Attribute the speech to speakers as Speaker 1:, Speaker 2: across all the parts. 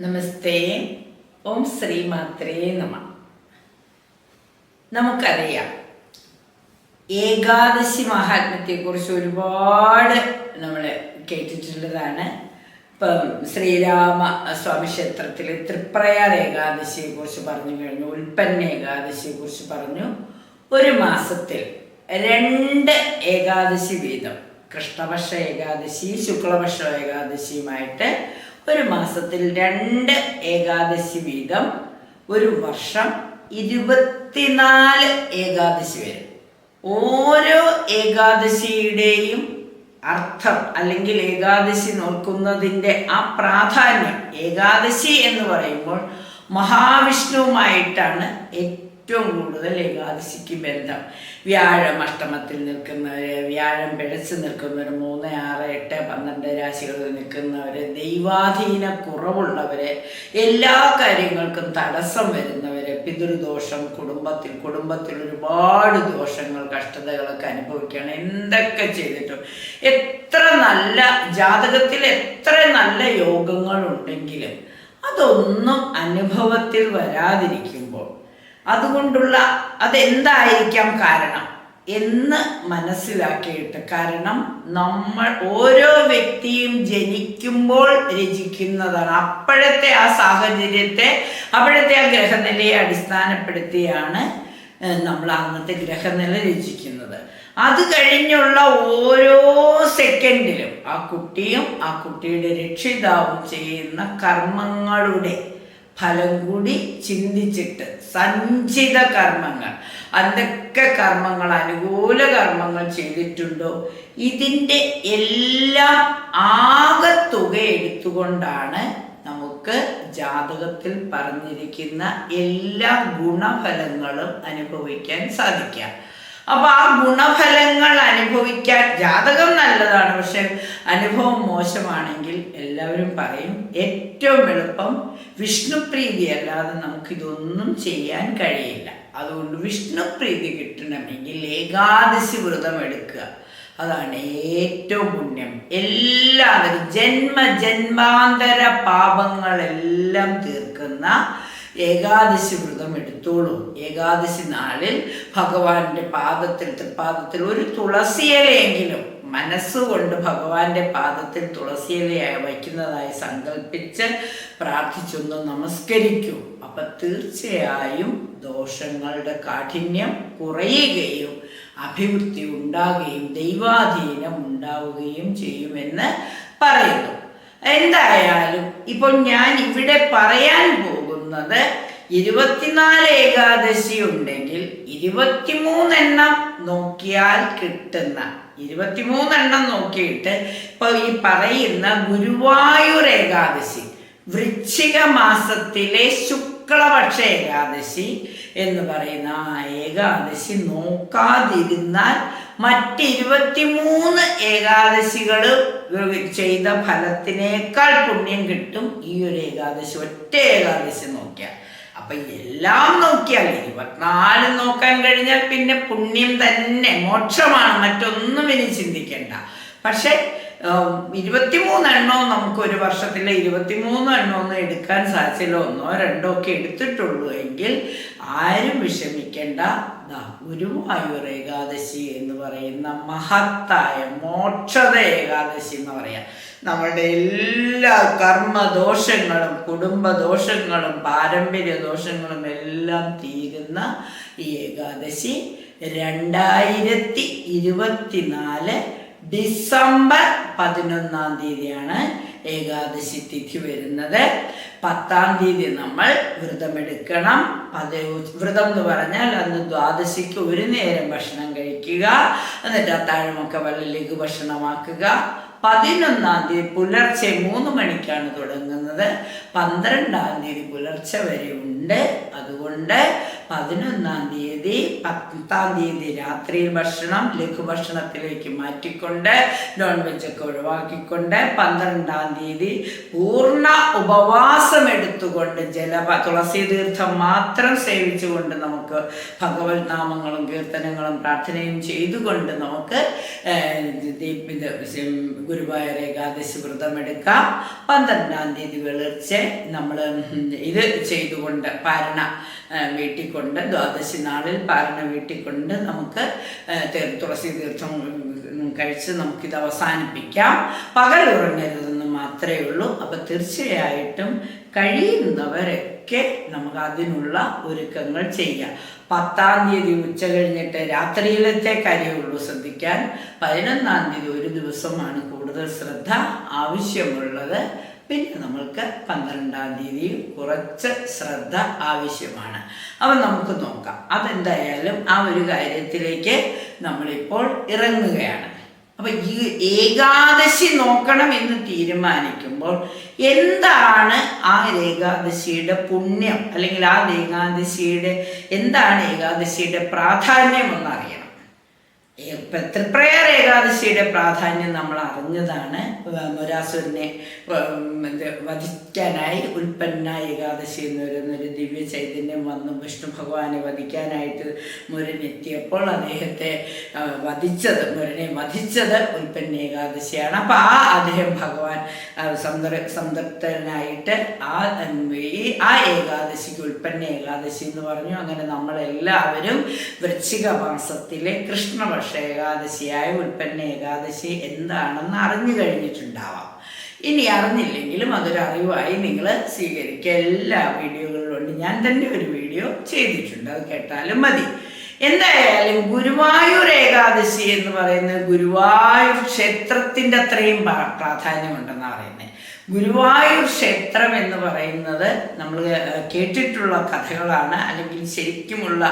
Speaker 1: നമസ്തേ ഓം ശ്രീ മാത്രേ നമ. നമുക്കറിയാം ഏകാദശി മഹാത്മ്യത്തെക്കുറിച്ച് ഒരുപാട് നമ്മൾ കേട്ടിട്ടുള്ളതാണ്. ഇപ്പം ശ്രീരാമ സ്വാമി ക്ഷേത്രത്തിൽ തൃപ്രയാർ ഏകാദശിയെ കുറിച്ച് പറഞ്ഞു കഴിഞ്ഞു ഉൽപ്പന്ന ഏകാദശിയെ കുറിച്ച് പറഞ്ഞു. ഒരു മാസത്തിൽ രണ്ട് ഏകാദശി വീതം കൃഷ്ണപക്ഷ ഏകാദശി ശുക്ലപക്ഷ ഏകാദശിയുമായിട്ട് ഒരു മാസത്തിൽ രണ്ട് ഏകാദശി വീതം ഒരു വർഷം ഇരുപത്തിനാല് ഏകാദശി വരും. ഓരോ ഏകാദശിയുടെയും അർത്ഥം അല്ലെങ്കിൽ ഏകാദശി നോക്കുന്നതിന്റെ ആ പ്രാധാന്യം ഏകാദശി എന്ന് പറയുമ്പോൾ മഹാവിഷ്ണുവുമായിട്ടാണ് ഏറ്റവും കൂടുതൽ ഏകാദശിക്ക് ബന്ധം. വ്യാഴം അഷ്ടമത്തിൽ നിൽക്കുന്നവർ വ്യാഴം പിഴച്ച് നിൽക്കുന്നവർ മൂന്ന് ആറ് എട്ട് പന്ത്രണ്ട് രാശികളിൽ നിൽക്കുന്നവർ ദൈവാധീന കുറവുള്ളവർ എല്ലാ കാര്യങ്ങൾക്കും തടസ്സം വരുന്നവർ പിതൃദോഷം കുടുംബത്തിൽ കുടുംബത്തിൽ ഒരുപാട് ദോഷങ്ങൾ കഷ്ടതകളൊക്കെ അനുഭവിക്കുകയാണ്. എന്തൊക്കെ ചെയ്തിട്ടും എത്ര നല്ല ജാതകത്തിൽ എത്ര നല്ല യോഗങ്ങളുണ്ടെങ്കിലും അതൊന്നും അനുഭവത്തിൽ വരാതിരിക്കുമ്പോൾ അതുകൊണ്ടുള്ള അതെന്തായിരിക്കാം കാരണം? എന്ന് മനസ്സിലാക്കിയിട്ട് കാരണം നമ്മൾ ഓരോ വ്യക്തിയും ജനിക്കുമ്പോൾ രചിക്കുന്നതാണ്. അപ്പോഴത്തെ ആ സാഹചര്യത്തെ അപ്പോഴത്തെ ആ ഗ്രഹനിലയെ അടിസ്ഥാനപ്പെടുത്തിയാണ് നമ്മൾ അന്നത്തെ ഗ്രഹനില രചിക്കുന്നത്. അത് കഴിഞ്ഞുള്ള ഓരോ സെക്കൻഡിലും ആ കുട്ടിയും ആ കുട്ടിയുടെ രക്ഷിതാവും ചെയ്യുന്ന കർമ്മങ്ങളുടെ ഫലം കൂടി ചിന്തിച്ചിട്ട് സഞ്ചിത കർമ്മങ്ങൾ. എന്തൊക്കെ കർമ്മങ്ങൾ അനുകൂല കർമ്മങ്ങൾ ചെയ്തിട്ടുണ്ടോ? ഇതിന്റെ എല്ലാം തുക എടുത്തുകൊണ്ടാണ് നമുക്ക് ജാതകത്തിൽ പറഞ്ഞിരിക്കുന്ന എല്ലാ ഗുണഫലങ്ങളും അനുഭവിക്കാൻ സാധിക്കുക. അപ്പൊ ആ ഗുണഫലങ്ങൾ അനുഭവിക്കാൻ ജാതകം നല്ലതാണ്. പക്ഷെ അനുഭവം മോശമാണെങ്കിൽ എല്ലാവരും പറയും ഏറ്റവും എളുപ്പം വിഷ്ണുപ്രീതി അല്ലാതെ നമുക്കിതൊന്നും ചെയ്യാൻ കഴിയില്ല. അതുകൊണ്ട് വിഷ്ണുപ്രീതി കിട്ടണമെങ്കിൽ ഏകാദശി വ്രതം എടുക്കുക. അതാണ് ഏറ്റവും പുണ്യം. എല്ലാവരും ജന്മ ജന്മാന്തര പാപങ്ങളെല്ലാം തീർക്കുന്ന ഏകാദശി വ്രതം എടുത്തോളൂ. ഏകാദശി നാളിൽ ഭഗവാന്റെ പാദത്തിൽ തൃപ്പാദത്തിൽ ഒരു തുളസിയിലെങ്കിലും മനസ്സുകൊണ്ട് ഭഗവാന്റെ പാദത്തിൽ തുളസിയിലയായി വയ്ക്കുന്നതായി സങ്കല്പിച്ച് പ്രാർത്ഥിച്ചൊന്ന് നമസ്കരിക്കൂ. അപ്പൊ തീർച്ചയായും ദോഷങ്ങളുടെ കാഠിന്യം കുറയുകയും അഭിവൃദ്ധി ഉണ്ടാകുകയും ദൈവാധീനം ഉണ്ടാവുകയും ചെയ്യുമെന്ന് പറയുന്നു. എന്തായാലും ഇപ്പോൾ ഞാൻ ഇവിടെ പറയാൻ പോകുന്നത് ഇരുപത്തിനാല് ഏകാദശി ഉണ്ടെങ്കിൽ ഇരുപത്തിമൂന്നെണ്ണം നോക്കിയാൽ കിട്ടുന്ന ഇരുപത്തിമൂന്നെണ്ണം നോക്കിയിട്ട് ഇപ്പൊ ഈ പറയുന്ന ഗുരുവായൂർ ഏകാദശി വൃശ്ചിക മാസത്തിലെ ശുക്ലപക്ഷ ഏകാദശി എന്ന് പറയുന്ന ആ ഏകാദശി നോക്കാതിരുന്നാൽ മറ്റ് ഇരുപത്തിമൂന്ന് ഏകാദശികൾ ചെയ്ത ഫലത്തിനേക്കാൾ പുണ്യം കിട്ടും ഈ ഒരു ഏകാദശി. ഒറ്റ ഏകാദശി നോക്കിയാൽ അപ്പൊ എല്ലാം നോക്കിയാൽ ഇരുപത്തിനാല് നോക്കാൻ കഴിഞ്ഞാൽ പിന്നെ പുണ്യം തന്നെ. മോക്ഷമാണ്. മറ്റൊന്നും ഇനി ചിന്തിക്കേണ്ട. പക്ഷെ ഇരുപത്തിമൂന്ന് എണ്ണവും നമുക്ക് ഒരു വർഷത്തിലെ ഇരുപത്തിമൂന്ന് എണ്ണമൊന്നും എടുക്കാൻ സാധിച്ചില്ല ഒന്നോ രണ്ടോ ഒക്കെ എടുത്തിട്ടുള്ളൂ എങ്കിൽ ആരും വിഷമിക്കേണ്ട. ഗുരുവായൂർ ഏകാദശി എന്ന് പറയുന്ന മഹത്തായ മോക്ഷത ഏകാദശി എന്ന് പറയാം. നമ്മളുടെ എല്ലാ കർമ്മദോഷങ്ങളും കുടുംബദോഷങ്ങളും പാരമ്പര്യ ദോഷങ്ങളും എല്ലാം തീരുന്ന ഈ ഏകാദശി രണ്ടായിരത്തി ഇരുപത്തിനാല് ഡിസംബർ പതിനൊന്നാം തീയതിയാണ് ഏകാദശി തിഥി വരുന്നത്. പത്താം തീയതി നമ്മൾ വ്രതമെടുക്കണം പത് വ്രതം എന്ന് പറഞ്ഞാൽ അന്ന് ദ്വാദശിക്ക് ഒരു നേരം ഭക്ഷണം കഴിക്കുക. എന്നിട്ട് അത്താഴമൊക്കെ വെള്ളം ലഘു ഭക്ഷണമാക്കുക. പതിനൊന്നാം തീയതി പുലർച്ചെ മൂന്ന് മണിക്കാണ് തുടങ്ങുന്നത്. പന്ത്രണ്ടാം തീയതി പുലർച്ചെ വരെ ഉണ്ട്. അതുകൊണ്ട് പതിനൊന്നാം തീയതി പത്താം തീയതി രാത്രിയിൽ ഭക്ഷണം ലഘുഭക്ഷണത്തിലേക്ക് മാറ്റിക്കൊണ്ട് നോൺ വെജൊക്കെ ഒഴിവാക്കിക്കൊണ്ട് പന്ത്രണ്ടാം തീയതി പൂർണ ഉപവാസം എടുത്തുകൊണ്ട് ജല തുളസി തീർത്ഥം മാത്രം സേവിച്ചുകൊണ്ട് നമുക്ക് ഭഗവത് നാമങ്ങളും കീർത്തനങ്ങളും പ്രാർത്ഥനയും ചെയ്തുകൊണ്ട് നമുക്ക് ഗുരുവായൂർ ഏകാദശി വ്രതം എടുക്കാം. പന്ത്രണ്ടാം തീയതി വെളിർച്ചെ നമ്മൾ ഇത് ചെയ്തുകൊണ്ട് പാരണ വീട്ടിൽ കൊണ്ട് ദ്വാദശി നാളിൽ പാരണ വീട്ടിൽ കൊണ്ട് നമുക്ക് തുളസി തീർത്ഥം കഴിച്ച് നമുക്കിത് അവസാനിപ്പിക്കാം. പകൽ ഉറങ്ങരുതെന്ന് മാത്രമേ ഉള്ളൂ. അപ്പം തീർച്ചയായിട്ടും കഴിയുന്നവരൊക്കെ നമുക്ക് അതിനുള്ള ഒരുക്കങ്ങൾ ചെയ്യാം. പത്താം തീയതി ഉച്ച കഴിഞ്ഞിട്ട് രാത്രിയിലത്തെ കാര്യമുള്ളൂ ശ്രദ്ധിക്കാൻ. പതിനൊന്നാം തീയതി ഒരു ദിവസമാണ് കൂടുതൽ ശ്രദ്ധ ആവശ്യമുള്ളത്. പിന്നെ നമ്മൾക്ക് പന്ത്രണ്ടാം തീയതി കുറച്ച് ശ്രദ്ധ ആവശ്യമാണ്. അപ്പം നമുക്ക് നോക്കാം. അതെന്തായാലും ആ ഒരു കാര്യത്തിലേക്ക് നമ്മളിപ്പോൾ ഇറങ്ങുകയാണ്. അപ്പൊ ഈ ഏകാദശി നോക്കണം എന്ന് തീരുമാനിക്കുമ്പോൾ എന്താണ് ആ ഏകാദശിയുടെ പുണ്യം? അല്ലെങ്കിൽ ആ ഏകാദശിയുടെ എന്താണ് ഏകാദശിയുടെ പ്രാധാന്യം ഇപ്പൊ തൃപ്രയർ ഏകാദശിയുടെ പ്രാധാന്യം നമ്മൾ അറിഞ്ഞതാണ്. മുരാസുരനെ വധിക്കാനായി ഉൽപ്പന്ന ഏകാദശി എന്ന് പറയുന്നൊരു ദിവ്യ ചൈതന്യം വന്ന് വിഷ്ണു ഭഗവാനെ വധിക്കാനായിട്ട് മുരൻ എത്തിയപ്പോൾ അദ്ദേഹത്തെ വധിച്ചത് മുരനെ വധിച്ചത് ഉൽപ്പന്ന ഏകാദശിയാണ്. അപ്പം ആ അദ്ദേഹം ഭഗവാൻ സംതൃ സംതൃപ്തനായിട്ട് ആ ഈ ആ ഏകാദശിക്ക് ഉൽപ്പന്ന ഏകാദശി എന്ന് പറഞ്ഞു. അങ്ങനെ നമ്മളെല്ലാവരും വൃശ്ചിക മാസത്തിലെ കൃഷ്ണപക്ഷ ഏകാദശിയായ ഉൽപ്പന്ന ഏകാദശി എന്താണെന്ന് അറിഞ്ഞു കഴിഞ്ഞിട്ടുണ്ടാവാം. ഇനി അറിഞ്ഞില്ലെങ്കിലും അതൊരു അറിവായി നിങ്ങൾ സ്വീകരിക്കുക. എല്ലാ വീഡിയോകളിലുണ്ട്. ഞാൻ തന്നെ ഒരു വീഡിയോ ചെയ്തിട്ടുണ്ട്. അത് കേട്ടാലും മതി. എന്തായാലും ഗുരുവായൂർ ഏകാദശി എന്ന് പറയുന്നത് ഗുരുവായൂർ ക്ഷേത്രത്തിന്റെ അത്രയും പ്രാധാന്യമുണ്ടെന്ന് പറയുന്നത്. ഗുരുവായൂർ ക്ഷേത്രം എന്ന് പറയുന്നത് നമ്മൾ കേട്ടിട്ടുള്ള കഥകളാണ് അല്ലെങ്കിൽ ശരിക്കുമുള്ള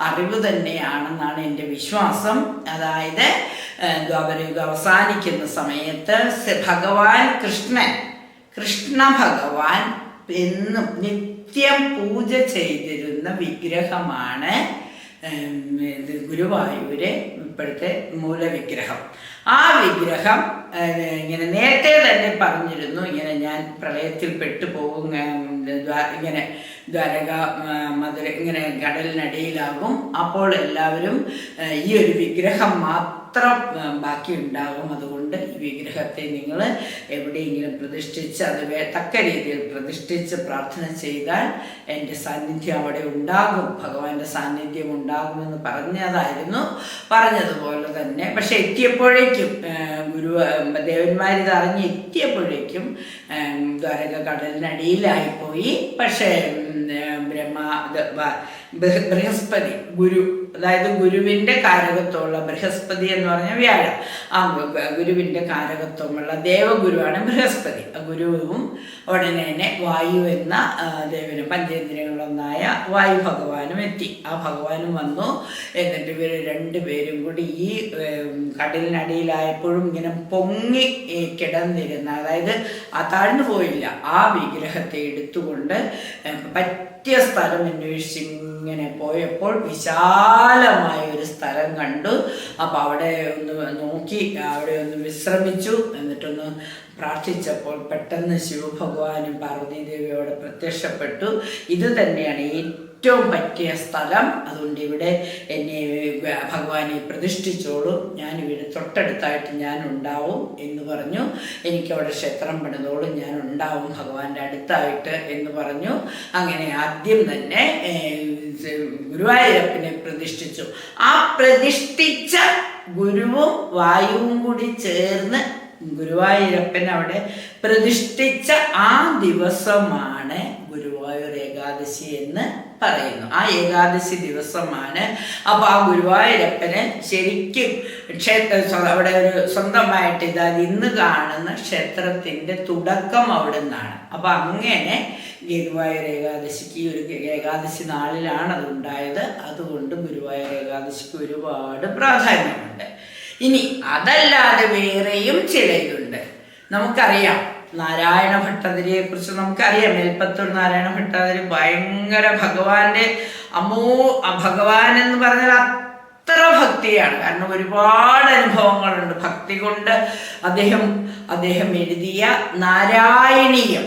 Speaker 1: അറിവ് തന്നെയാണെന്നാണ് എന്റെ വിശ്വാസം. അതായത് ദ്വാപരയുഗം അവസാനിക്കുന്ന സമയത്ത് ഭഗവാൻ കൃഷ്ണൻ കൃഷ്ണ ഭഗവാൻ എന്നും നിത്യം പൂജ ചെയ്തിരുന്ന വിഗ്രഹമാണ് ഗുരുവായൂര് ഇപ്പോഴത്തെ മൂലവിഗ്രഹം. ആ വിഗ്രഹം ഇങ്ങനെ നേരത്തെ തന്നെ പറഞ്ഞിരുന്നു. ഇങ്ങനെ ഞാൻ പ്രളയത്തിൽ പെട്ടുപോകും ഇങ്ങനെ ദ്വാരക മധുര ഇങ്ങനെ കടലിനടിയിലാകും. അപ്പോൾ എല്ലാവരും ഈ ഒരു വിഗ്രഹം മാത്രം ബാക്കിയുണ്ടാകും. അതുകൊണ്ട് വിഗ്രഹത്തെ നിങ്ങൾ എവിടെയെങ്കിലും പ്രതിഷ്ഠിച്ച് അത് തക്ക രീതിയിൽ പ്രതിഷ്ഠിച്ച് പ്രാർത്ഥന ചെയ്താൽ എന്റെ സാന്നിധ്യം അവിടെ ഉണ്ടാകും. ഭഗവാന്റെ സാന്നിധ്യം ഉണ്ടാകുമെന്ന് പറഞ്ഞതായിരുന്നു. പറഞ്ഞതുപോലെ തന്നെ പക്ഷെ എത്തിയപ്പോഴേക്കും ഗുരു ദേവന്മാരിത് അറിഞ്ഞ് എത്തിയപ്പോഴേക്കും ദ്വാരക കടലിനടിയിലായിപ്പോയി പക്ഷേ ബ്രഹ്മ ബൃഹസ്പതി ഗുരു അതായത് ഗുരുവിന്റെ കാരകത്വമുള്ള ബൃഹസ്പതി എന്ന് പറഞ്ഞ വ്യാഴം. ആ ഗുരുവിന്റെ കാരകത്വമുള്ള ദേവഗുരുവാണ് ബൃഹസ്പതി. ഗുരുവും ഉടനെ തന്നെ വായു എന്ന ദേവനും പഞ്ചേന്ദ്രിയങ്ങളൊന്നായ വായു ഭഗവാനും എത്തി. ആ ഭഗവാനും വന്നു. എന്നിട്ട് ഇവർ രണ്ടുപേരും കൂടി ഈ കടലിനടിയിലായപ്പോഴും ഇങ്ങനെ പൊങ്ങി കിടന്നിരുന്ന അതായത് ആ താഴ്ന്നു പോയില്ല. ആ വിഗ്രഹത്തെ എടുത്തുകൊണ്ട് ഏ, പറ്റിയ സ്ഥലം അന്വേഷിച്ച് ഇങ്ങനെ പോയപ്പോൾ വിശാലമായ ഒരു സ്ഥലം കണ്ടു. അപ്പോൾ അവിടെ ഒന്ന് നോക്കി അവിടെ ഒന്ന് വിശ്രമിച്ചു. എന്നിട്ടൊന്ന് പ്രാർത്ഥിച്ചപ്പോൾ പെട്ടെന്ന് ശിവഭഗവാനും പാർവതീദേവിയോട് പ്രത്യക്ഷപ്പെട്ടു. ഇത് തന്നെയാണ് ഏറ്റവും പറ്റിയ സ്ഥലം. അതുകൊണ്ട് ഇവിടെ എന്നെ ഭഗവാനെ പ്രതിഷ്ഠിച്ചോളൂ. ഞാൻ ഇവിടെ തൊട്ടടുത്തായിട്ട് ഞാൻ ഉണ്ടാവും എന്ന് പറഞ്ഞു. എനിക്കവിടെ ക്ഷേത്രം പണിതോളും ഞാൻ ഉണ്ടാവും ഭഗവാന്റെ അടുത്തായിട്ട് എന്ന് പറഞ്ഞു. അങ്ങനെ ആദ്യം തന്നെ ഗുരുവായൂരപ്പനെ പ്രതിഷ്ഠിച്ചു. ആ പ്രതിഷ്ഠിച്ച ഗുരുവും വായുവും കൂടി ചേർന്ന് ഗുരുവായൂരപ്പൻ അവിടെ പ്രതിഷ്ഠിച്ച ആ ദിവസമാണ് ഗുരുവായൂർ ഏകാദശി എന്ന് പറയുന്നു. ആ ഏകാദശി ദിവസമാണ്. അപ്പോൾ ആ ഗുരുവായൂരപ്പന് ശരിക്കും ക്ഷേത്ര അവിടെ ഒരു സ്വന്തമായിട്ട് ഇതാ ഇന്ന് കാണുന്ന ക്ഷേത്രത്തിന്റെ തുടക്കം അവിടെ നിന്നാണ് അപ്പോൾ അങ്ങനെ ഗുരുവായൂർ ഏകാദശിക്ക് ഒരു ഏകാദശി നാളിലാണ് അത് ഉണ്ടായത്. അതുകൊണ്ട് ഗുരുവായൂർ ഏകാദശിക്ക് ഒരുപാട് പ്രാധാന്യമുണ്ട്. ഇനി അതല്ലാതെ വേറെയും ചിലയുണ്ട് നമുക്കറിയാം നാരായണ ഭട്ടതിരിയെ കുറിച്ച് നമുക്കറിയാം. മേൽപ്പത്തൂർ നാരായണ ഭട്ടതിരി ഭയങ്കര ഭഗവാന്റെ അമോ ഭഗവാൻ എന്ന് പറഞ്ഞാൽ അത്ര ഭക്തിയാണ്. കാരണം ഒരുപാട് അനുഭവങ്ങളുണ്ട്. ഭക്തി കൊണ്ട് അദ്ദേഹം അദ്ദേഹം എഴുതിയ നാരായണീയം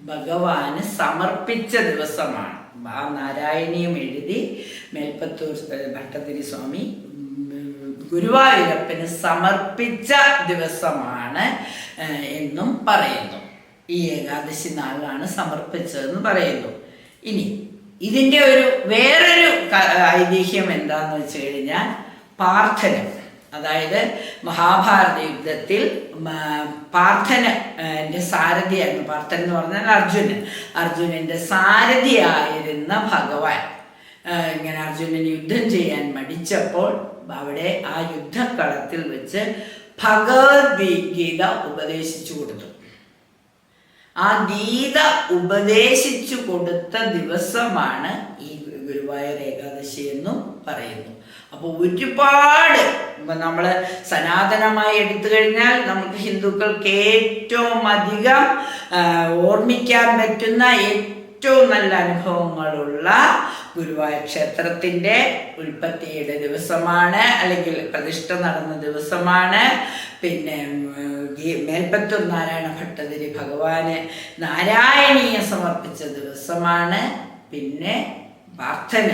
Speaker 1: ഭഗവാന് സമർപ്പിച്ച ദിവസമാണ്. ആ നാരായണീയം എഴുതി മേൽപ്പത്തൂർ ഭട്ടതിരി സ്വാമി ഗുരുവായൂരപ്പന് സമർപ്പിച്ച ദിവസമാണ് എന്നും പറയുന്നു. ഈ ഏകാദശി നാളിലാണ് സമർപ്പിച്ചതെന്ന് പറയുന്നു. ഇനി ഇതിന്റെ ഒരു വേറൊരു ഐതിഹ്യം എന്താന്ന് വെച്ച് കഴിഞ്ഞാൽ പാർത്ഥനം അതായത് മഹാഭാരത യുദ്ധത്തിൽ മ- പാർത്ഥന എന്റെ സാരഥിയായിരുന്നു. പാർത്ഥൻ എന്ന് പറഞ്ഞാൽ അർജുനൻ. അർജുനന്റെ സാരഥിയായിരുന്ന ഭഗവാൻ. ഇങ്ങനെ അർജുനൻ യുദ്ധം ചെയ്യാൻ മടിച്ചപ്പോൾ അവിടെ ആ യുദ്ധക്കളത്തിൽ വെച്ച് ഭഗവത്ഗീത ഉപദേശിച്ചു കൊടുത്തു. ആ ഗീത ഉപദേശിച്ചു കൊടുത്ത ദിവസമാണ് ഈ ഗുരുവായൂർ ഏകാദശി എന്നും പറയുന്നു. അപ്പോൾ ഒരുപാട് നമ്മൾ സനാതനമായി എടുത്തു കഴിഞ്ഞാൽ നമുക്ക് ഹിന്ദുക്കൾക്ക് ഏറ്റവും അധികം ഓർമ്മിക്കാൻ പറ്റുന്ന ഏറ്റവും നല്ല അനുഭവങ്ങളുള്ള ഗുരുവായൂർ ക്ഷേത്രത്തിന്റെ ഉൽപ്പത്തിയുടെ ദിവസമാണ് അല്ലെങ്കിൽ പ്രതിഷ്ഠ നടന്ന ദിവസമാണ്. പിന്നെ മേൽപ്പത്തൂർ നാരായണ ഭട്ടതിരി ഭഗവാന് നാരായണീയ സമർപ്പിച്ച ദിവസമാണ്. പിന്നെ പ്രാർത്ഥന.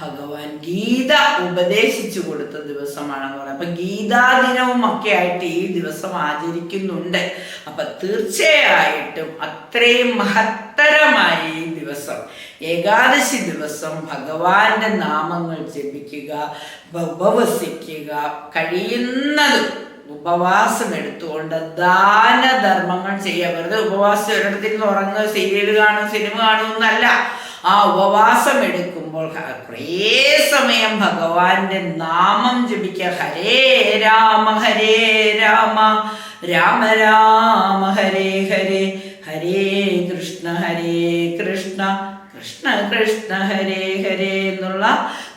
Speaker 1: ഭഗവാൻ ഗീത ഉപദേശിച്ചു കൊടുത്ത ദിവസമാണെന്ന് പറയുന്നത്. അപ്പൊ ഗീതാ ദിനവും ഒക്കെ ആയിട്ട് ഈ ദിവസം ആചരിക്കുന്നുണ്ട്. അപ്പൊ തീർച്ചയായിട്ടും അത്രയും മഹത്തരമായ ഈ ദിവസം ഏകാദശി ദിവസം ഭഗവാന്റെ നാമങ്ങൾ ജപിക്കുക ഉപവസിക്കുക കഴിയുന്നതും ഉപവാസം എടുത്തുകൊണ്ട് ദാനധർമ്മങ്ങൾ ചെയ്യുക. വെറുതെ ഉപവാസം ഒരിടത്തിരുന്ന് ഉറങ്ങുക സീരിയൽ കാണുക സിനിമ കാണുമെന്നല്ല ആ ഉപവാസം എടുക്കുമ്പോൾ കുറേ സമയം ഭഗവാന്റെ നാമം ജപിക്കുക. ഹരേ രാമ ഹരേ രാമ രാമ രാമ ഹരേ ഹരേ ഹരേ കൃഷ്ണ ഹരേ കൃഷ്ണ കൃഷ്ണ കൃഷ്ണ ഹരേ ഹരേ എന്നുള്ള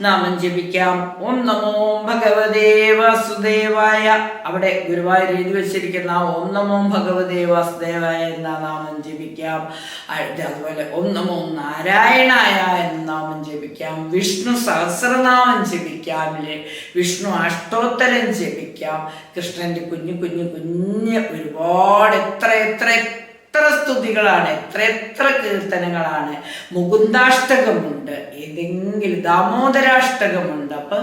Speaker 1: നാമം ജപിക്കാം. ഓം നമോ ഭഗവതേ വാസുദേവായ. അവിടെ ഗുരുവായൂർ എഴുതി വെച്ചിരിക്കുന്ന ഓം നമോ ഭഗവതേ വാസുദേവായ എന്ന നാമം ജപിക്കാം. അതുപോലെ ഓം നമോ നാരായണായ എന്ന നാമം ജപിക്കാം. വിഷ്ണു സഹസ്രനാമം ജപിക്കാം. വിഷ്ണു അഷ്ടോത്തരം ജപിക്കാം. കൃഷ്ണന്റെ കുഞ്ഞു കുഞ്ഞു കുഞ്ഞ് ഒരുപാട് എത്ര എത്ര എത്ര സ്തുതികളാണ് എത്ര എത്ര കീർത്തനങ്ങളാണ്. മുകുന്ദാഷ്ടകമുണ്ട് ഏതെങ്കിലും ദാമോദരാഷ്ടകമുണ്ട്. അപ്പൊ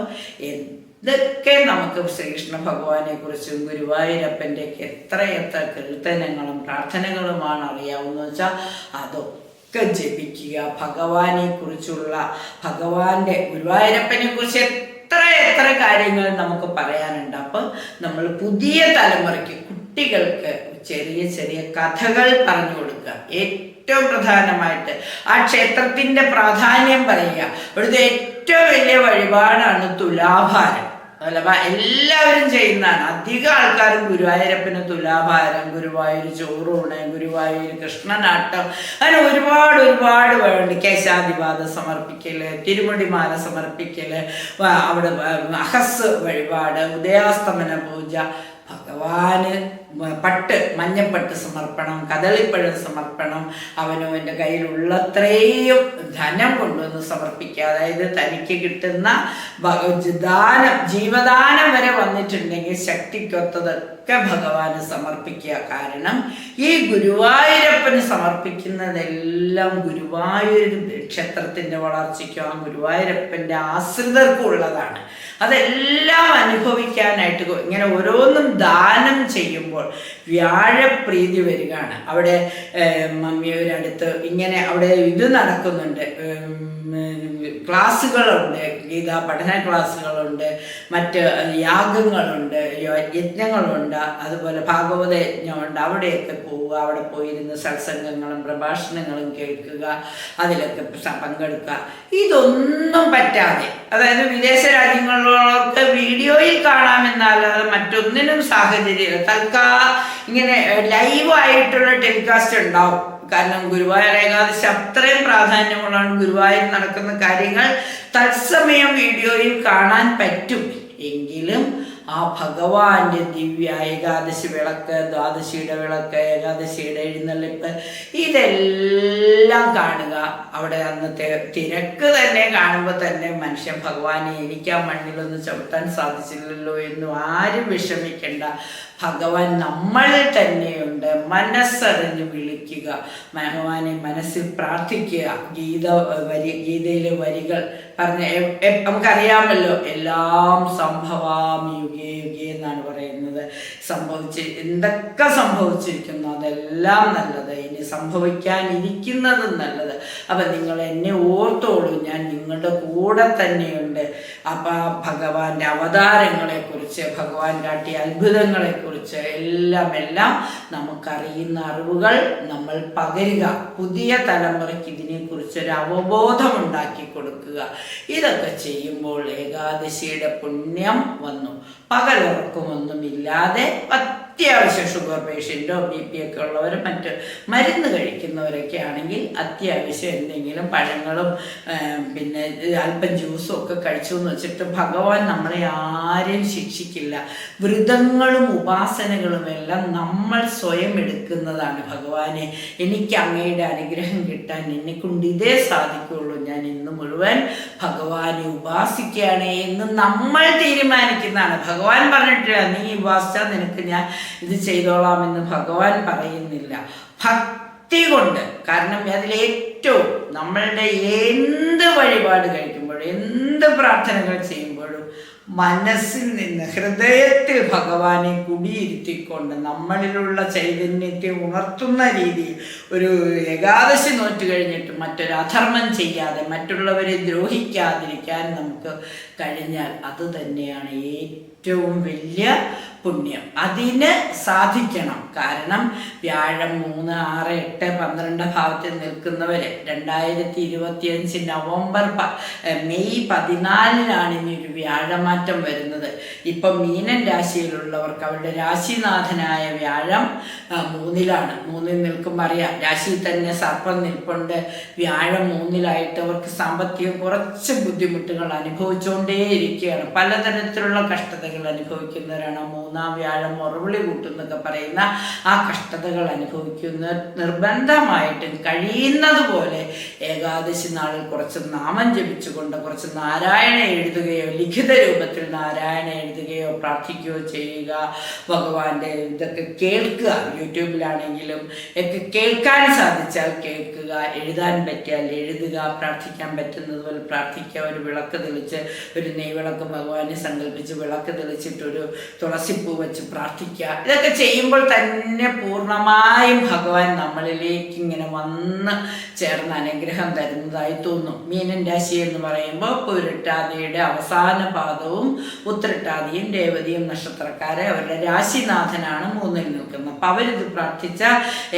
Speaker 1: എന്തൊക്കെ നമുക്ക് ശ്രീകൃഷ്ണ ഭഗവാനെ കുറിച്ചും ഗുരുവായൂരപ്പന്റെ എത്ര എത്ര കീർത്തനങ്ങളും പ്രാർത്ഥനകളുമാണ് അറിയാവുന്ന വെച്ചാൽ അതൊക്കെ ജപിക്കുക. ഭഗവാനെ കുറിച്ചുള്ള ഭഗവാന്റെ ഗുരുവായൂരപ്പനെ കുറിച്ച് എത്ര എത്ര കാര്യങ്ങൾ നമുക്ക് പറയാനുണ്ട്. അപ്പം നമ്മൾ പുതിയ തലമുറയ്ക്ക് കുട്ടികൾക്ക് ചെറിയ ചെറിയ കഥകൾ പറഞ്ഞു കൊടുക്കുക. ഏറ്റവും പ്രധാനമായിട്ട് ആ ക്ഷേത്രത്തിന്റെ പ്രാധാന്യം പറയുക. ഇവിടുത്തെ ഏറ്റവും വലിയ വഴിപാടാണ് തുലാഭാരം. തുലാഭാ എല്ലാവരും ചെയ്യുന്നതാണ്. അധികം ആൾക്കാരും ഗുരുവായൂരപ്പന് തുലാഭാരം ഗുരുവായൂർ ചോറൂണ് ഗുരുവായൂർ കൃഷ്ണനാട്ടം അങ്ങനെ ഒരുപാട് ഒരുപാട് വേണ്ട കേശാദിപാത സമർപ്പിക്കൽ തിരുമുടിമാല സമർപ്പിക്കൽ അവിടെ അഹസ് വഴിപാട് ഉദയാസ്തമന പൂജ ഭഗവാന് പട്ട് മഞ്ഞപ്പട്ട് സമർപ്പണം കദളിപ്പഴം സമർപ്പണം അവനവന്റെ കയ്യിലുള്ളത്രയും ധനം കൊണ്ടുവന്ന് സമർപ്പിക്കുക. അതായത് തനിക്ക് കിട്ടുന്ന ദാനം ജീവദാനം വരെ വന്നിട്ടുണ്ടെങ്കിൽ ശക്തിക്കൊത്തതൊക്കെ ഭഗവാന് സമർപ്പിക്കുക. കാരണം ഈ ഗുരുവായൂരപ്പന് സമർപ്പിക്കുന്നതെല്ലാം ഗുരുവായൂർ ക്ഷേത്രത്തിന്റെ വളർച്ചയ്ക്കും ആ ഗുരുവായൂരപ്പന്റെ ആശ്രിതർക്കും ഉള്ളതാണ്. അതെല്ലാം അനുഭവിക്കാനായിട്ട് ഇങ്ങനെ ഓരോന്നും ദാനം ചെയ്യുമ്പോൾ വ്യാഴപ്രീതി വരികയാണ്. അവിടെ മമ്മിയവരടുത്ത് ഇങ്ങനെ അവിടെ ഇത് നടക്കുന്നുണ്ട്. ക്ലാസ്സുകളുണ്ട് ഗീതാ പഠന ക്ലാസ്സുകളുണ്ട് മറ്റ് യാഗങ്ങളുണ്ട് യജ്ഞങ്ങളുണ്ട് അതുപോലെ ഭാഗവത യജ്ഞമുണ്ട്. അവിടെയൊക്കെ പോവുക അവിടെ പോയിരുന്ന് സത്സംഗങ്ങളും പ്രഭാഷണങ്ങളും കേൾക്കുക അതിലൊക്കെ പങ്കെടുക്കുക. ഇതൊന്നും പറ്റാതെ അതായത് വിദേശ രാജ്യങ്ങളിലുള്ളവർക്ക് വീഡിയോയിൽ കാണാമെന്നല്ലാതെ മറ്റൊന്നിനും സാഹചര്യം തൽക്കാ ഇങ്ങനെ ലൈവ് ആയിട്ടുള്ള ടെലികാസ്റ്റ് ഉണ്ടാവും. കാരണം ഗുരുവായൂർ ഏകാദശി അത്രയും പ്രാധാന്യമുള്ളതാണ് ഗുരുവായൂർ നടക്കുന്ന കാര്യങ്ങൾ തത്സമയം വീഡിയോയിൽ കാണാൻ പറ്റും. എങ്കിലും ആ ഭഗവാന്റെ ദിവ്യ ഏകാദശി വിളക്ക് ദ്വാദശിയുടെ വിളക്ക് ഏകാദശിയുടെ എഴുന്നള്ളിപ്പ് ഇതെല്ലാം കാണുക. അവിടെ അന്നത്തെ തിരക്ക് തന്നെ കാണുമ്പോൾ തന്നെ മനുഷ്യൻ ഭഗവാനെ എനിക്ക് ആ മണ്ണിലൊന്ന് ചവിട്ടാൻ സാധിച്ചില്ലല്ലോ എന്നും ആരും വിഷമിക്കേണ്ട. ഭഗവാൻ നമ്മൾ തന്നെയുണ്ട്. മനസ്സറിഞ്ഞ് വിളിക്കുക. ഭഗവാനെ മനസ്സിൽ പ്രാർത്ഥിക്കുക. ഗീത വരി ഗീതയിലെ വരികൾ പറഞ്ഞ നമുക്കറിയാമല്ലോ എല്ലാം സംഭവാം യുഗേ യുഗേ എന്നാണ് പറയുന്നത്. സംഭവിച്ച് എന്തൊക്കെ സംഭവിച്ചിരിക്കുന്നു അതെല്ലാം നല്ലത്. ഇനി സംഭവിക്കാനിരിക്കുന്നതും നല്ലത്. അപ്പം നിങ്ങൾ എന്നെ ഓർത്തോളൂ ഞാൻ നിങ്ങളുടെ കൂടെ തന്നെയുണ്ട്. അപ്പം ഭഗവാന്റെ അവതാരങ്ങളെക്കുറിച്ച് ഭഗവാൻ കാട്ടിയ അത്ഭുതങ്ങളെക്കുറിച്ച് എല്ലാം എല്ലാം നമുക്കറിയുന്ന അറിവുകൾ നമ്മൾ പകരുക. പുതിയ തലമുറയ്ക്ക് ഇതിനെക്കുറിച്ച് ഒരു അവബോധം ഉണ്ടാക്കി കൊടുക്കുക. ഇതൊക്കെ ചെയ്യുമ്പോൾ ഏകാദശിയുടെ പുണ്യം വന്നു. പകലുറക്കമൊന്നുമില്ലാതെ അത്യാവശ്യം ഷുഗർ പേഷ്യന്റോ ബി പി ഒക്കെ ഉള്ളവർ മറ്റ് മരുന്ന് കഴിക്കുന്നവരൊക്കെ ആണെങ്കിൽ അത്യാവശ്യം എന്തെങ്കിലും പഴങ്ങളും പിന്നെ അല്പം ജ്യൂസും ഒക്കെ കഴിച്ചു എന്ന് വെച്ചിട്ട് ഭഗവാൻ നമ്മളെ ആരെയും ശിക്ഷിക്കില്ല. വ്രതങ്ങളും ഉപാസനകളും എല്ലാം നമ്മൾ സ്വയം എടുക്കുന്നതാണ് ഭഗവാനെ. എനിക്ക് അങ്ങയുടെ അനുഗ്രഹം കിട്ടാൻ എന്നെ കൊണ്ട് ഇതേ സാധിക്കുള്ളൂ. ഞാൻ ഇന്ന് മുഴുവൻ ഭഗവാനെ ഉപാസിക്കുകയാണ് എന്ന് നമ്മൾ തീരുമാനിക്കുന്നതാണ്. ഭഗവാൻ പറഞ്ഞിട്ടില്ല നീ ഉപാസിച്ചാൽ നിനക്ക് ഞാൻ ഇത് ചെയ്തോളാം എന്ന് ഭഗവാൻ പറയുന്നില്ല. ഭക്തി കൊണ്ട് കാരണം അതിലേറ്റവും നമ്മളുടെ എന്ത് വഴിപാട് കഴിക്കുമ്പോഴും എന്ത് പ്രാർത്ഥനകൾ ചെയ്യുമ്പോഴും മനസ്സിൽ നിന്ന് ഹൃദയത്തിൽ ഭഗവാനെ കുടിയിരുത്തിക്കൊണ്ട് നമ്മളിലുള്ള ചൈതന്യത്തെ ഉണർത്തുന്ന രീതിയിൽ ഒരു ഏകാദശി നോറ്റ് കഴിഞ്ഞിട്ട് മറ്റൊരു അധർമ്മം ചെയ്യാതെ മറ്റുള്ളവരെ ദ്രോഹിക്കാതിരിക്കാൻ നമുക്ക് കഴിഞ്ഞാൽ അത് തന്നെയാണ് ഏറ്റവും വലിയ പുണ്യം. അതിന് സാധിക്കണം. കാരണം വ്യാഴം മൂന്ന് ആറ് എട്ട് പന്ത്രണ്ട് ഭാവത്തിൽ നിൽക്കുന്നവർ രണ്ടായിരത്തി ഇരുപത്തിയഞ്ച് നവംബർ പ- മെയ് പതിനാലിനാണ് ഇനി ഒരു വ്യാഴമാറ്റം വരുന്നത്. ഇപ്പം മീനൻ രാശിയിലുള്ളവർക്ക് അവരുടെ രാശിനാഥനായ വ്യാഴം മൂന്നിലാണ്. മൂന്നിൽ നിൽക്കുമ്പോൾ അറിയാം രാശിയിൽ തന്നെ സർപ്പം നിൽപ്പുണ്ട്. വ്യാഴം മൂന്നിലായിട്ട് അവർക്ക് സാമ്പത്തികം കുറച്ച് ബുദ്ധിമുട്ടുകൾ അനുഭവിച്ചുകൊണ്ടേയിരിക്കുകയാണ് പലതരത്തിലുള്ള കഷ്ടതകൾ അനുഭവിക്കുന്നവരാണ് മൂന്നാം വ്യാഴം മുറവിളി കൂട്ടുന്നൊക്കെ പറയുന്ന ആ കഷ്ടതകൾ അനുഭവിക്കുന്ന നിർബന്ധമായിട്ടും കഴിയുന്നത് പോലെ ഏകാദശി നാളിൽ കുറച്ച് നാമം ജപിച്ചുകൊണ്ട് കുറച്ച് നാരായണ എഴുതുകയോ ലിഖിത രൂപത്തിൽ നാരായണ എഴുതുകയോ പ്രാർത്ഥിക്കുകയോ ചെയ്യുക. ഭഗവാന്റെ ഇതൊക്കെ കേൾക്കുക. യൂട്യൂബിലാണെങ്കിലും ഒക്കെ കേൾക്കാൻ സാധിച്ചാൽ കേൾക്കുക. എഴുതാൻ പറ്റിയാൽ എഴുതുക. പ്രാർത്ഥിക്കാൻ പറ്റുന്നത് പോലെ പ്രാർത്ഥിക്കുക. ഒരു വിളക്ക് തെളിച്ച് ഒരു നെയ്വിളക്ക് ഭഗവാനെ സങ്കല്പിച്ച് വിളക്ക് തെളിച്ചിട്ട് ഒരു തുളസിപ്പൂ വെച്ച് പ്രാർത്ഥിക്കുക. ഇതൊക്കെ ചെയ്യുമ്പോൾ തന്നെ പൂർണമായും ഭഗവാൻ നമ്മളിലേക്ക് ഇങ്ങനെ വന്ന് ചേർന്ന് അനുഗ്രഹം തരുന്നതായി തോന്നും. മീനൻ രാശി എന്ന് പറയുമ്പോൾ പുരട്ടാതിയുടെ അവസാന പാദവും ഉത്രട്ടാതിയും രേവതിയും നക്ഷത്രക്കാരെ അവരുടെ രാശിനാഥനാണ് മൂന്നിൽ നിൽക്കുന്നത്. അപ്പം അവരിത് പ്രാർത്ഥിച്ച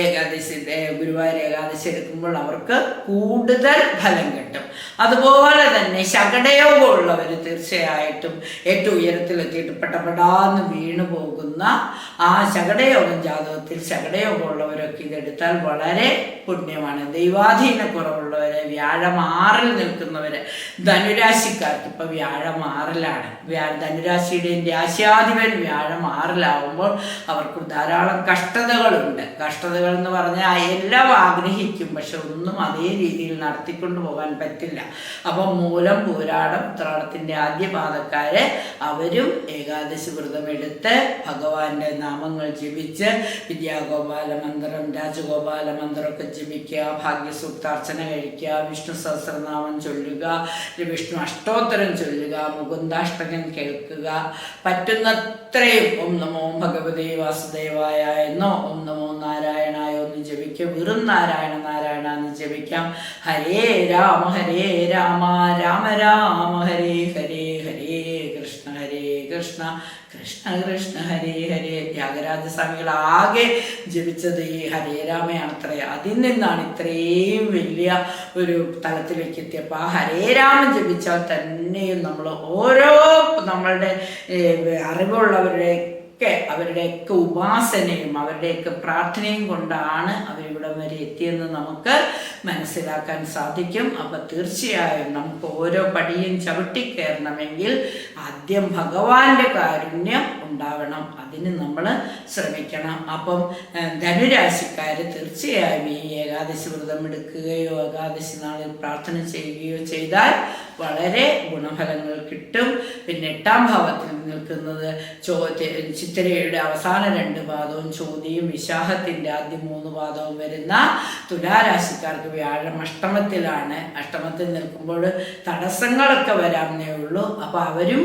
Speaker 1: ഏകാദശി ഗുരുവായൂർ ഏകാദശി എടുക്കുമ്പോൾ അവർക്ക് കൂടുതൽ ഫലം കിട്ടും. അതുപോലെ തന്നെ ശകടയോഗമുള്ളവർ തീർച്ചയായിട്ടും ഏറ്റവും ഉയരത്തിലെത്തിയിട്ട് പെട്ടപ്പെടാന്ന് വീണു പോകുന്ന ആ ശകടയോഗം ജാതകത്തിൽ ശകടയോഗമുള്ളവരൊക്കെ ഇതെടുത്താൽ വളരെ പുണ്യമാണ്. ദൈവാധീന കുറവുള്ളവരെ വ്യാഴം ആറിൽ നിൽക്കുന്നവര്. ധനുരാശിക്കാർക്ക് ഇപ്പൊ വ്യാഴം ആറിലാണ് വ്യാ ധനുരാശിയുടെയും രാശ്യാധിപൻ വ്യാഴം ആറിലാവുമ്പോൾ അവർക്ക് ധാരാളം കഷ്ടതകളുണ്ട്. കഷ്ടതകൾ എന്ന് പറഞ്ഞാൽ എല്ലാം ആഗ്രഹിക്കും പക്ഷെ ഒന്നും അതേ രീതിയിൽ നടത്തിക്കൊണ്ടു പോകാൻ പറ്റില്ല. അപ്പം മൂലം പൂരാടം ഉത്രാടത്തിന്റെ ആദ്യ അവരും ഏകാദശി വ്രതമെടുത്ത് ഭഗവാന്റെ നാമങ്ങൾ ജപിച്ച് വിദ്യാഗോപാല മന്ത്രം രാജഗോപാല മന്ത്രമൊക്കെ ജപിക്കുക ഭാഗ്യസൂക്താർച്ചന കഴിക്കുക വിഷ്ണു സഹസ്രനാമം ചൊല്ലുക വിഷ്ണു അഷ്ടോത്തരം ചൊല്ലുക മുകുന്ദാഷ്ടകൻ കേൾക്കുക. പറ്റുന്നത്രയും ഓം നമോ ഭഗവതേ വാസുദേവായ എന്നോ ഓം നമോ നാരായണായ ഒന്ന് ജപിക്കുക. വെറും നാരായണ നാരായണ എന്ന് ജപിക്കാം. ഹരേ രാമ ഹരേ രാമ രാമ രാമ ഹരേ ഹരേ ഹരേ കൃഷ്ണ ഹരേ കൃഷ്ണ. കൃഷ്ണ കൃഷ്ണ ഹരേ ഹരേ ത്യാഗരാജസ്വാമികൾ ആകെ ജപിച്ചത് ഈ ഹരേ അത്ര അതിൽ നിന്നാണ് ഇത്രയും വലിയ ഒരു തലത്തിലേക്ക് എത്തിയപ്പോൾ ആ ഹരേ രാമൻ ജപിച്ചാൽ തന്നെയും നമ്മൾ ഓരോ നമ്മളുടെ അറിവുള്ളവരുടെ ഒക്കെ അവരുടെയൊക്കെ ഉപാസനയും അവരുടെയൊക്കെ പ്രാർത്ഥനയും കൊണ്ടാണ് അവരിവിടം വരെ എത്തിയെന്ന് നമുക്ക് മനസ്സിലാക്കാൻ സാധിക്കും. അപ്പം തീർച്ചയായും നമുക്ക് ഓരോ പടിയും ചവിട്ടിക്കയറണമെങ്കിൽ ആദ്യം ഭഗവാന്റെ കാരുണ്യം ഉണ്ടാവണം. അതിന് നമ്മൾ ശ്രമിക്കണം. അപ്പം ധനുരാശിക്കാർ തീർച്ചയായും ഈ ഏകാദശി വ്രതം എടുക്കുകയോ ഏകാദശി നാളിൽ പ്രാർത്ഥന ചെയ്യുകയോ ചെയ്താൽ വളരെ ഗുണഫലങ്ങൾ കിട്ടും. പിന്നെ എട്ടാം ഭാവത്തിൽ നിൽക്കുന്നത് ചോ ചിത്തിരയുടെ അവസാന രണ്ട് പാദവും ചോദ്യയും വിശാഹത്തിന്റെ ആദ്യ മൂന്ന് പാദവും വരുന്ന തുലാരാശിക്കാർക്ക് വ്യാഴം അഷ്ടമത്തിലാണ്. അഷ്ടമത്തിൽ നിൽക്കുമ്പോൾ തടസ്സങ്ങളൊക്കെ വരാമെന്നേ ഉള്ളൂ. അപ്പോൾ അവരും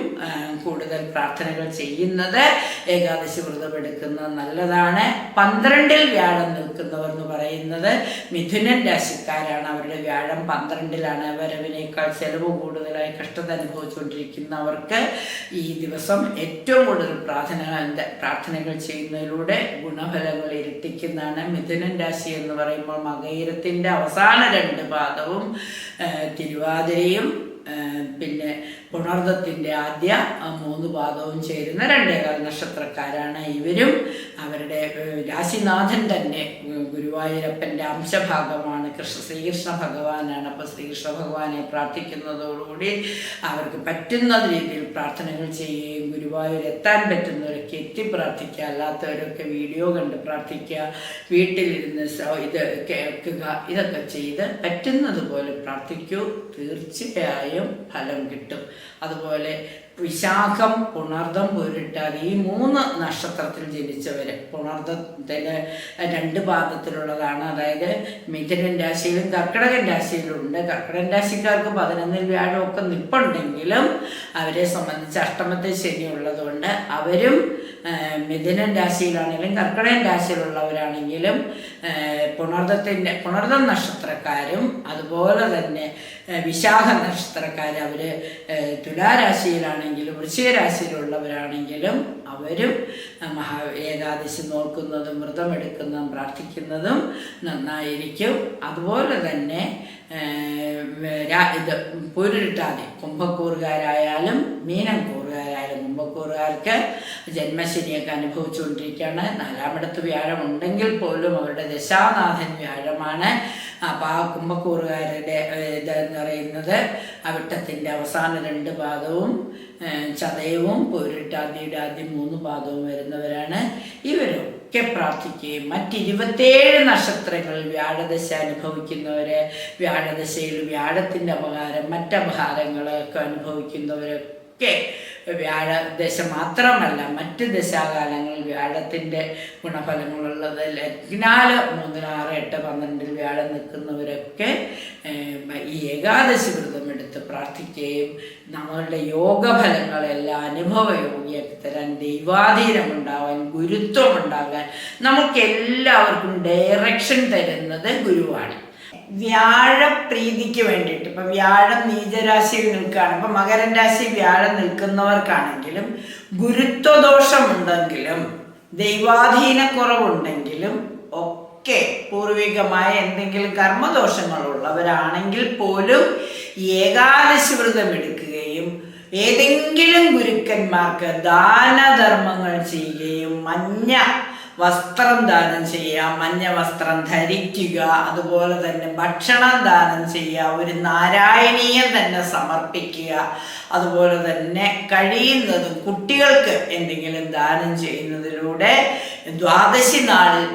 Speaker 1: കൂടുതൽ പ്രാർത്ഥനകൾ ചെയ്യുന്നത് ഏകാദശി വ്രതം എടുക്കുന്നത് നല്ലതാണ്. പന്ത്രണ്ടിൽ വ്യാഴം നിൽക്കുന്നവർ എന്ന് പറയുന്നത് മിഥുനൻ രാശിക്കാരാണ്. അവരുടെ വ്യാഴം പന്ത്രണ്ടിലാണ്. വരവിനേക്കാൾ ചെലവ് കൂടുതലായി കഷ്ടത അനുഭവിച്ചുകൊണ്ടിരിക്കുന്നവർക്ക് ഈ ദിവസം ഏറ്റവും കൂടുതൽ പ്രാർത്ഥന പ്രാർത്ഥനകൾ ചെയ്യുന്നതിലൂടെ ഗുണഫലങ്ങൾ ഇരട്ടിക്കുന്നതാണ്. മിഥുനൻ രാശി എന്ന് പറയുമ്പോൾ മകയിരത്തിന്റെ അവസാന രണ്ട് പാദവും തിരുവാതിരയും പിന്നെ പുണർദത്തിന്റെ ആദ്യ മൂന്ന് പാദവും ചേരുന്ന രണ്ടേകാൽ നക്ഷത്രക്കാരാണ് ഇവരും. അവരുടെ രാശിനാഥൻ തന്നെ ഗുരുവായൂരപ്പന്റെ അംശഭാഗമാണ് കൃഷ്ണ ശ്രീകൃഷ്ണ ഭഗവാനാണ്. അപ്പോൾ ശ്രീകൃഷ്ണ ഭഗവാനെ പ്രാർത്ഥിക്കുന്നതോടുകൂടി അവർക്ക് പറ്റുന്ന രീതിയിൽ പ്രാർത്ഥനകൾ ചെയ്യുകയും ഗുരുവായൂർ എത്താൻ പറ്റുന്നവരൊക്കെ എത്തി പ്രാർത്ഥിക്കുക. അല്ലാത്തവരൊക്കെ വീഡിയോ കണ്ട് പ്രാർത്ഥിക്കുക. വീട്ടിലിരുന്ന് ഇത് കേൾക്കുക ഇതൊക്കെ ചെയ്ത് പറ്റുന്നതുപോലെ പ്രാർത്ഥിക്കൂ. തീർച്ചയായും ഫലം കിട്ടും. അതുപോലെ വിശാഖം പുണർദം പൊരുട്ടാതി ഈ മൂന്ന് നക്ഷത്രത്തിൽ ജനിച്ചവർ പുണർദത്തിന് രണ്ട് പാദത്തിലുള്ളതാണ് അതായത് മിഥുനൻ രാശിയിലും കർക്കിടകൻ രാശിയിലുണ്ട്. കർക്കിടകൻ രാശിക്കാർക്ക് പതിനൊന്നിൽ വ്യാഴമൊക്കെ നിൽപ്പുണ്ടെങ്കിലും അവരെ സംബന്ധിച്ച് അഷ്ടമത്തെ ശനി ഉള്ളതുകൊണ്ട് അവരും മിഥുനൻ രാശിയിലാണെങ്കിലും കർക്കിടകൻ രാശിയിലുള്ളവരാണെങ്കിലും പുണർദത്തിന്റെ പുണർദം നക്ഷത്രക്കാരും അതുപോലെ തന്നെ വിശാഖ നക്ഷത്രക്കാർ അവർ തുലാരാശിയിലാണെങ്കിലും വൃശ്ചിക രാശിയിലുള്ളവരാണെങ്കിലും അവരും മഹാ ഏകാദശി നോക്കുന്നതും വ്രതമെടുക്കുന്നതും പ്രാർത്ഥിക്കുന്നതും നന്നായിരിക്കും. അതുപോലെ തന്നെ ഇത് പൂരിട്ടാതെ കുംഭക്കൂറുകാരായാലും മീനക്കൂറുകാരായാലും കുംഭക്കൂറുകാർക്ക് ജന്മശനിയൊക്കെ അനുഭവിച്ചുകൊണ്ടിരിക്കുകയാണ്. നാലാമിടത്ത് വ്യാഴം ഉണ്ടെങ്കിൽ പോലും അവരുടെ ദശാനാഥൻ വ്യാഴമാണ്. അപ്പോൾ ആ കുംഭക്കൂറുകാരുടെ ഇതെന്ന് പറയുന്നത് അവിട്ടത്തിന്റെ അവസാന രണ്ട് പാദവും ചതയവും പൊരുട്ടാദിയുടെ ആദ്യം മൂന്ന് പാദവും വരുന്നവരാണ്. ഇവരൊക്കെ പ്രാർത്ഥിക്കുകയും മറ്റിരുപത്തേഴ് നക്ഷത്രങ്ങൾ വ്യാഴദശ അനുഭവിക്കുന്നവർ വ്യാഴദശയിൽ വ്യാഴത്തിന്റെ അപകാരം മറ്റപകാരങ്ങളൊക്കെ അനുഭവിക്കുന്നവരൊക്കെ വ്യാഴദശ മാത്രമല്ല മറ്റ് ദശാകാലങ്ങളിൽ വ്യാഴത്തിന്റെ ഗുണഫലങ്ങളുള്ളത് ലഗ്നാൽ മൂന്ന് ആറ് എട്ട് പന്ത്രണ്ടിൽ വ്യാഴം നിൽക്കുന്നവരൊക്കെ ഈ ഏകാദശി വ്രതം എടുത്ത് പ്രാർത്ഥിക്കുകയും നമ്മളുടെ യോഗഫലങ്ങളെല്ലാം അനുഭവയോഗിയാക്കി തരാൻ ദൈവാധീനം ഉണ്ടാവാൻ ഗുരുത്വം ഉണ്ടാകാൻ നമുക്ക് ഡയറക്ഷൻ തരുന്നത് ഗുരുവാണ്. വ്യാഴപ്രീതിക്ക് വേണ്ടിയിട്ട്. ഇപ്പം വ്യാഴം നീചരാശിയിൽ നിൽക്കുകയാണ്. ഇപ്പം മകരൻ രാശി വ്യാഴം നിൽക്കുന്നവർക്കാണെങ്കിലും ഗുരുത്വദോഷമുണ്ടെങ്കിലും ദൈവാധീനക്കുറവുണ്ടെങ്കിലും ഒക്കെ പൂർവികമായ എന്തെങ്കിലും കർമ്മദോഷങ്ങളുള്ളവരാണെങ്കിൽ പോലും ഏകാദശി വ്രതം എടുക്കുകയും ഏതെങ്കിലും ഗുരുക്കന്മാർക്ക് ദാനധർമ്മങ്ങൾ ചെയ്യുകയും മഞ്ഞ വസ്ത്രം ദാനം ചെയ്യുക മഞ്ഞ വസ്ത്രം ധരിക്കുക അതുപോലെ തന്നെ ഭക്ഷണം ദാനം ചെയ്യുക ഒരു നാരായണീയം തന്നെ സമർപ്പിക്കുക അതുപോലെ തന്നെ കഴിയുന്നതും കുട്ടികൾക്ക് എന്തെങ്കിലും ദാനം ചെയ്യുന്നതിലൂടെ ദ്വാദശി നാളിൽ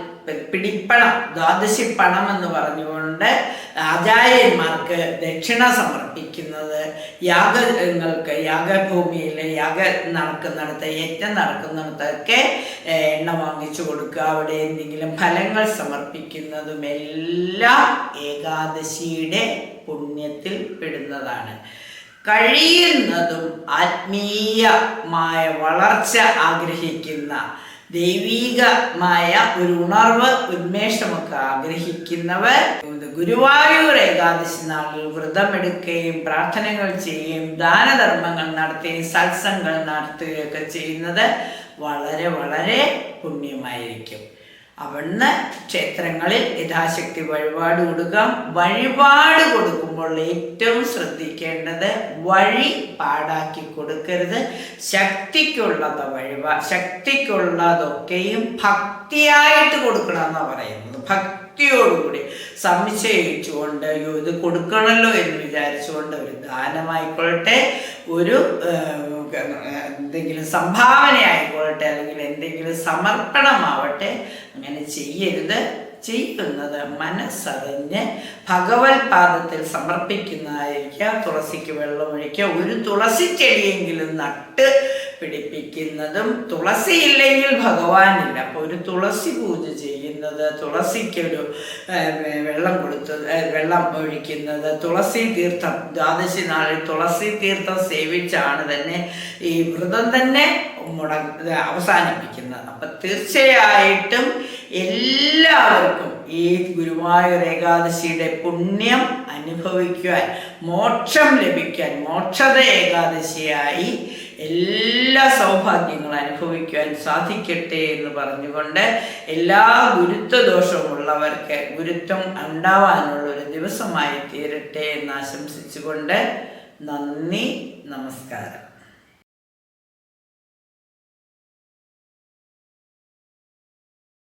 Speaker 1: പിടിപ്പണം ദ്വാദശി പണം എന്ന് പറഞ്ഞുകൊണ്ട് ആചാര്യന്മാർക്ക് ദക്ഷിണ സമർപ്പിക്കുന്നത് യാഗങ്ങൾക്ക് യാഗഭൂമിയിൽ യാഗ നടക്കുന്നിടത്ത് യജ്ഞം നടക്കുന്നിടത്തൊക്കെ എണ്ണ വാങ്ങിച്ചു കൊടുക്കുക. അവിടെ എന്തെങ്കിലും ഫലങ്ങൾ സമർപ്പിക്കുന്നതും എല്ലാം ഏകാദശിയുടെ പുണ്യത്തിൽ പെടുന്നതാണ്. കഴിയുന്നതും ആത്മീയമായ വളർച്ച ആഗ്രഹിക്കുന്ന ദൈവീകമായ ഒരു ഉണർവ് ഉന്മേഷമൊക്കെ ആഗ്രഹിക്കുന്നവർ ഗുരുവായൂർ ഏകാദശി നാളിൽ വ്രതമെടുക്കുകയും പ്രാർത്ഥനകൾ ചെയ്യുകയും ദാനധർമ്മങ്ങൾ നടത്തുകയും സത്സംഗങ്ങൾ നടത്തുകയൊക്കെ ചെയ്യുന്നത് വളരെ വളരെ പുണ്യമായിരിക്കും. അവിടുന്ന് ക്ഷേത്രങ്ങളിൽ യഥാശക്തി വഴിപാട് കൊടുക്കാം. വഴിപാട് കൊടുക്കുമ്പോൾ ഏറ്റവും ശ്രദ്ധിക്കേണ്ടത് വഴി പാടാക്കി കൊടുക്കരുത്. ശക്തിക്കുള്ളത് വഴിപാ ശക്തിക്കുള്ളതൊക്കെയും ഭക്തിയായിട്ട് കൊടുക്കണം എന്നാണ് പറയുന്നത്. ഭക്തി ഭക്തിയോടുകൂടി സംശയിച്ചുകൊണ്ട് അയ്യോ ഇത് കൊടുക്കണമല്ലോ എന്ന് വിചാരിച്ചുകൊണ്ട് ഒരു ദാനമായിക്കൊള്ളട്ടെ. ഒരു എന്തെങ്കിലും സംഭാവന ആയിക്കൊള്ളട്ടെ അല്ലെങ്കിൽ എന്തെങ്കിലും സമർപ്പണമാവട്ടെ അങ്ങനെ ചെയ്യരുത്. ചെയ്യുന്നത് മനസ്സറിഞ്ഞ് ഭഗവത് പാദത്തിൽ സമർപ്പിക്കുന്നതായിരിക്കുക തുളസിക്ക് വെള്ളമൊഴിക്കുക ഒരു തുളസി ചെടിയെങ്കിലും നട്ട് പിടിപ്പിക്കുന്നതും തുളസി ഇല്ലെങ്കിൽ ഭഗവാനില്ല. അപ്പോൾ ഒരു തുളസി പൂജ ചെയ്യുന്നത് തുളസിക്കൊരു വെള്ളം കൊടുത്ത് വെള്ളം ഒഴിക്കുന്നത് തുളസി തീർത്ഥം ദ്വാദശി നാളിൽ തുളസി തീർത്ഥം സേവിച്ചാണ് തന്നെ ഈ വ്രതം തന്നെ മുട അവസാനിപ്പിക്കുന്നത്. അപ്പം തീർച്ചയായിട്ടും എല്ലാവർക്കും ഈ ഗുരുവായൂർ ഏകാദശിയുടെ പുണ്യം അനുഭവിക്കുവാൻ മോക്ഷം ലഭിക്കാൻ മോക്ഷത ഏകാദശിയായി എല്ലാ സൗഭാഗ്യങ്ങളും അനുഭവിക്കുവാൻ സാധിക്കട്ടെ എന്ന് പറഞ്ഞുകൊണ്ട് എല്ലാ ഗുരുത്വദോഷമുള്ളവർക്ക് ഗുരുത്വം ഉണ്ടാവാനുള്ള ഒരു ദിവസമായി തീരട്ടെ എന്ന് ആശംസിച്ചുകൊണ്ട് നന്ദി നമസ്കാരം.